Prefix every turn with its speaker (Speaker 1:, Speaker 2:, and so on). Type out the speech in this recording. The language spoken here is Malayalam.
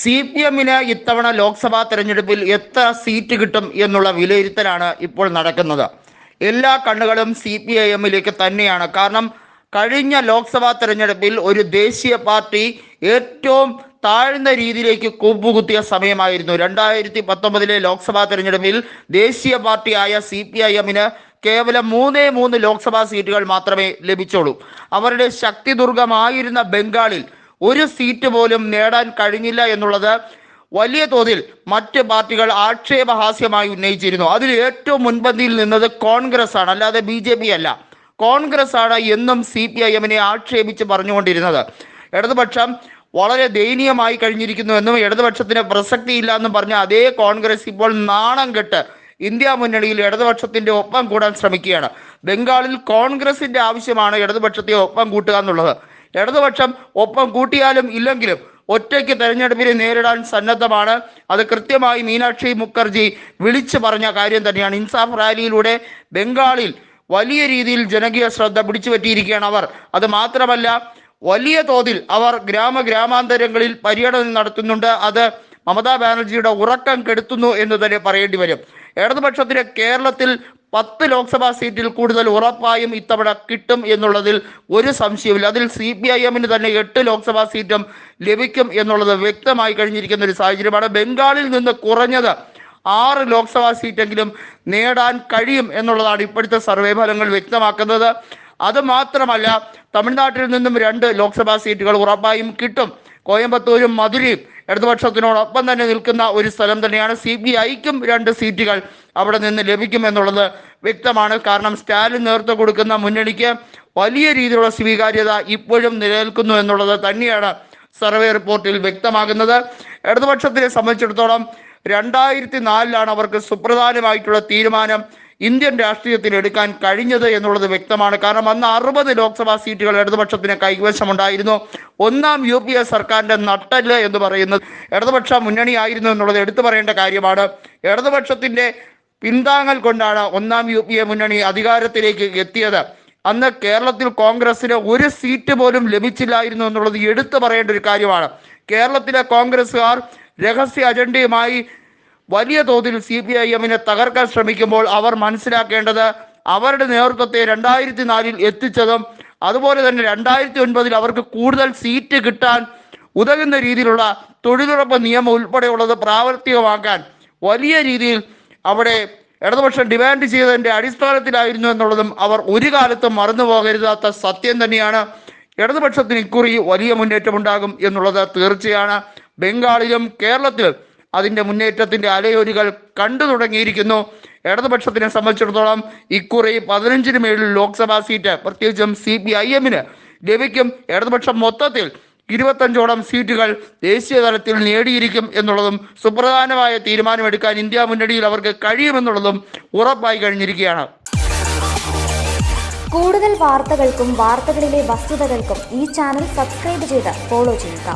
Speaker 1: സി പി എമ്മിന് ഇത്തവണ ലോക്സഭാ തെരഞ്ഞെടുപ്പിൽ എത്ര സീറ്റ് കിട്ടും എന്നുള്ള വിലയിരുത്തലാണ് ഇപ്പോൾ നടക്കുന്നത്. എല്ലാ കണ്ണുകളും സി പി ഐ എമ്മിലേക്ക് തന്നെയാണ്. കാരണം കഴിഞ്ഞ ലോക്സഭാ തെരഞ്ഞെടുപ്പിൽ ഒരു ദേശീയ പാർട്ടി ഏറ്റവും താഴ്ന്ന രീതിയിലേക്ക് കൂപ്പുകുത്തിയ സമയമായിരുന്നു. രണ്ടായിരത്തി പത്തൊമ്പതിലെ ലോക്സഭാ തെരഞ്ഞെടുപ്പിൽ ദേശീയ പാർട്ടിയായ സി പി ഐ എമ്മിന് കേവലം മൂന്നേ മൂന്ന് ലോക്സഭാ സീറ്റുകൾ മാത്രമേ ലഭിച്ചുള്ളൂ. അവരുടെ ശക്തി ദുർഗമായിരുന്ന ബംഗാളിൽ ഒരു സീറ്റ് പോലും നേടാൻ കഴിഞ്ഞില്ല എന്നുള്ളത് വലിയ തോതിൽ മറ്റ് പാർട്ടികൾ ആക്ഷേപഹാസ്യമായി ഉന്നയിച്ചിരുന്നു. അതിൽ ഏറ്റവും മുൻപന്തിയിൽ നിന്നത് കോൺഗ്രസ് ആണ് അല്ലാതെ ബി ജെ പി അല്ല. കോൺഗ്രസ് ആണ് എന്നും സി പി ഐ എമ്മിനെ ആക്ഷേപിച്ച് പറഞ്ഞുകൊണ്ടിരുന്നത്. ഇടതുപക്ഷം വളരെ ദയനീയമായി കഴിഞ്ഞിരിക്കുന്നു എന്നും ഇടതുപക്ഷത്തിന് പ്രസക്തിയില്ല എന്നും പറഞ്ഞ അതേ കോൺഗ്രസ് ഇപ്പോൾ നാണം കെട്ട് ഇന്ത്യ മുന്നണിയിൽ ഇടതുപക്ഷത്തിന്റെ ഒപ്പം കൂടാൻ ശ്രമിക്കുകയാണ്. ബംഗാളിൽ കോൺഗ്രസിന്റെ ആവശ്യമാണ് ഇടതുപക്ഷത്തെ ഒപ്പം കൂട്ടുക എന്നുള്ളത്. ഇടതുപക്ഷം ഒപ്പം കൂട്ടിയാലും ഇല്ലെങ്കിലും ഒറ്റയ്ക്ക് തെരഞ്ഞെടുപ്പിനെ നേരിടാൻ സന്നദ്ധമാണ്. അത് കൃത്യമായി മീനാക്ഷി മുഖർജി വിളിച്ചു പറഞ്ഞ കാര്യം തന്നെയാണ്. ഇൻസാഫ് റാലിയിലൂടെ ബംഗാളിൽ വലിയ രീതിയിൽ ജനകീയ ശ്രദ്ധ പിടിച്ചു പറ്റിയിരിക്കുകയാണ് അവർ. അത് മാത്രമല്ല വലിയ തോതിൽ അവർ ഗ്രാമ ഗ്രാമാന്തരങ്ങളിൽ പര്യടനം നടത്തുന്നുണ്ട്. അത് മമതാ ബാനർജിയുടെ ഉറക്കം കെടുത്തുന്നു എന്ന് തന്നെ പറയേണ്ടി വരും. ഇടതുപക്ഷത്തിന് കേരളത്തിൽ പത്ത് ലോക്സഭാ സീറ്റിൽ കൂടുതൽ ഉറപ്പായും ഇത്തവണ കിട്ടും എന്നുള്ളതിൽ ഒരു സംശയമില്ല അതിൽ സി പി ഐ എമ്മിന് തന്നെ എട്ട് ലോക്സഭാ സീറ്റും ലഭിക്കും എന്നുള്ളത് വ്യക്തമായി കഴിഞ്ഞിരിക്കുന്ന ഒരു സാഹചര്യമാണ്. ബംഗാളിൽ നിന്ന് കുറഞ്ഞത് ആറ് ലോക്സഭാ സീറ്റെങ്കിലും നേടാൻ കഴിയും എന്നുള്ളതാണ് ഇപ്പോഴത്തെ സർവേ ഫലങ്ങൾ വ്യക്തമാക്കുന്നത്. അത് മാത്രമല്ല തമിഴ്നാട്ടിൽ നിന്നും രണ്ട് ലോക്സഭാ സീറ്റുകൾ ഉറപ്പായും കിട്ടും. കോയമ്പത്തൂരും മധുരയും ഇടതുപക്ഷത്തിനോടൊപ്പം തന്നെ നിൽക്കുന്ന ഒരു സ്ഥലം തന്നെയാണ് സി പി ഐക്കും രണ്ട് സീറ്റുകൾ അവിടെ നിന്ന് ലഭിക്കുമെന്നുള്ളത് വ്യക്തമാണ്. കാരണം സ്റ്റാലിൻ നേതൃത്വം കൊടുക്കുന്ന മുന്നണിക്ക് വലിയ രീതിയിലുള്ള സ്വീകാര്യത ഇപ്പോഴും നിലനിൽക്കുന്നു എന്നുള്ളത് തന്നെയാണ് സർവേ റിപ്പോർട്ടിൽ വ്യക്തമാകുന്നത്. ഇടതുപക്ഷത്തിനെ സംബന്ധിച്ചിടത്തോളം രണ്ടായിരത്തി നാലിലാണ് അവർക്ക് സുപ്രധാനമായിട്ടുള്ള തീരുമാനം ഇന്ത്യൻ രാഷ്ട്രീയത്തിൽ എടുക്കാൻ കഴിഞ്ഞത് എന്നുള്ളത് വ്യക്തമാണ്. കാരണം അന്ന് അറുപത് ലോക്സഭാ സീറ്റുകൾ ഇടതുപക്ഷത്തിന് കൈവശമുണ്ടായിരുന്നു. ഒന്നാം യു പി എ സർക്കാരിന്റെ നട്ടൽ എന്ന് പറയുന്നത് ഇടതുപക്ഷ മുന്നണിയായിരുന്നു എന്നുള്ളത് എടുത്തു പറയേണ്ട കാര്യമാണ്. ഇടതുപക്ഷത്തിന്റെ പിന്താങ്ങൽ കൊണ്ടാണ് ഒന്നാം യു പി എ മുന്നണി അധികാരത്തിലേക്ക് എത്തിയത്. അന്ന് കേരളത്തിൽ കോൺഗ്രസിന് ഒരു സീറ്റ് പോലും ലഭിച്ചില്ലായിരുന്നു എന്നുള്ളത് എടുത്തു പറയേണ്ട ഒരു കാര്യമാണ്. കേരളത്തിലെ കോൺഗ്രസ്സുകാർ രഹസ്യ അജണ്ടയുമായി വലിയ തോതിൽ സി പി ഐ എമ്മിനെ തകർക്കാൻ ശ്രമിക്കുമ്പോൾ അവർ മനസ്സിലാക്കേണ്ടത് അവരുടെ നേതൃത്വത്തെ രണ്ടായിരത്തി നാലിൽ എത്തിച്ചതും അതുപോലെ തന്നെ രണ്ടായിരത്തി ഒൻപതിൽ അവർക്ക് കൂടുതൽ സീറ്റ് കിട്ടാൻ ഉതകുന്ന രീതിയിലുള്ള തൊഴിലുറപ്പ് നിയമം ഉൾപ്പെടെയുള്ളത് പ്രാവർത്തികമാക്കാൻ വലിയ രീതിയിൽ അവിടെ ഇടതുപക്ഷം ഡിമാൻഡ് ചെയ്തതിന്റെ അടിസ്ഥാനത്തിലായിരുന്നു എന്നുള്ളതും അവർ ഒരു കാലത്തും മറന്നു പോകരുതാത്ത സത്യം തന്നെയാണ്. ഇടതുപക്ഷത്തിന് ഇക്കുറി വലിയ മുന്നേറ്റമുണ്ടാകും എന്നുള്ളത് തീർച്ചയാണ്. ബംഗാളിലും കേരളത്തിലും അതിന്റെ മുന്നേറ്റത്തിന്റെ അലയൊലികൾ കണ്ടു തുടങ്ങിയിരിക്കുന്നു. ഇടതുപക്ഷത്തിനെ സംബന്ധിച്ചിടത്തോളം ഇക്കുറി പതിനഞ്ചിന് മേളിൽ ലോക്സഭാ സീറ്റ് പ്രത്യേകിച്ചും സി പി ഐ എമ്മിന് ലഭിക്കും. ഇടതുപക്ഷം മൊത്തത്തിൽ ഇരുപത്തഞ്ചോളം സീറ്റുകൾ ദേശീയ തലത്തിൽ നേടിയിരിക്കും എന്നുള്ളതും സുപ്രധാനമായ തീരുമാനമെടുക്കാൻ ഇന്ത്യ മുന്നണിയിൽ അവർക്ക് കഴിയുമെന്നുള്ളതും ഉറപ്പായി കഴിഞ്ഞിരിക്കുകയാണ്.
Speaker 2: കൂടുതൽ വാർത്തകൾക്കും വാർത്തകളിലെ വസ്തുതകൾക്കും ഈ ചാനൽ സബ്സ്ക്രൈബ് ചെയ്ത് ഫോളോ ചെയ്യുക.